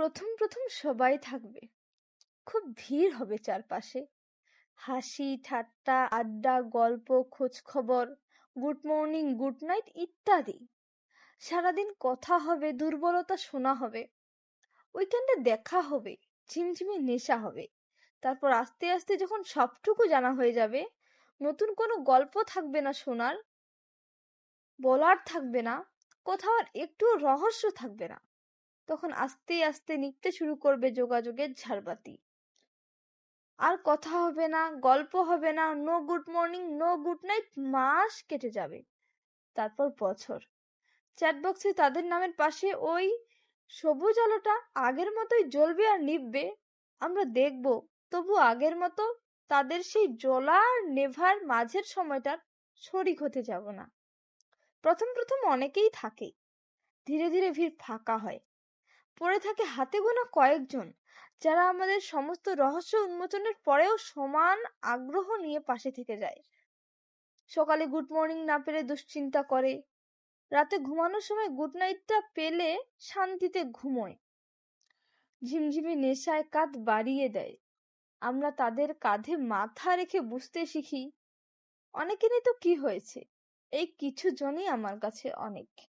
প্রথম প্রথম সবাই থাকবে। খুব ভিড় হবে চারপাশে। হাসি, ঠাট্টা, আড্ডা, গল্প, খোঁজ খবর, গুড মর্নিং, গুড নাইট ইত্যাদি। সারাদিন কথা হবে, দুর্বলতা শোনা হবে। ওইখানটা দেখা হবে, ঝিমঝিমে নেশা হবে। তারপর আস্তে আস্তে যখন সবটুকু জানা হয়ে যাবে, নতুন কোনো গল্প থাকবে না শোনার, বলার থাকবে না, কোথাও একটু রহস্য থাকবে না। তখন আস্তে আস্তে নিকতে শুরু করবে যোগাযোগের ঝাড়বাতি। আর কথা হবে না, গল্প হবে না no good morning no good night মাস কেটে যাবে। তারপর বছর। চ্যাটবক্সে তাদের নামের পাশে ওই সবুজ আলোটা আগের মতোই জ্বলবে আর নিববে আমরা দেখব, তবু আগের মতো তাদের সেই জ্বলা আর নেভার মাঝের সময়টার শরিক হতে যাব না। প্রথম প্রথম অনেকেই থাকে। ধীরে ধীরে ভিড় ফাঁকা হয়। পড়ে থাকে হাতে গোনা কয়েকজন, যারা আমাদের সমস্ত রহস্য উন্মোচনের পরেও সমান আগ্রহ নিয়ে পাশে থেকে যায়। সকালে গুড মর্নিং না পেলে দুশ্চিন্তা করে। রাতে ঘুমানোর সময় গুড নাইটটা পেলে শান্তিতে ঘুমোয়। ঝিমঝিমি নেশায় কাঁধ বাড়িয়ে দেয়। আমরা তাদের কাঁধে মাথা রেখে বুঝতে শিখি, অনেকেরই তো কি হয়েছে? এই কিছু জনই আমার কাছে অনেক।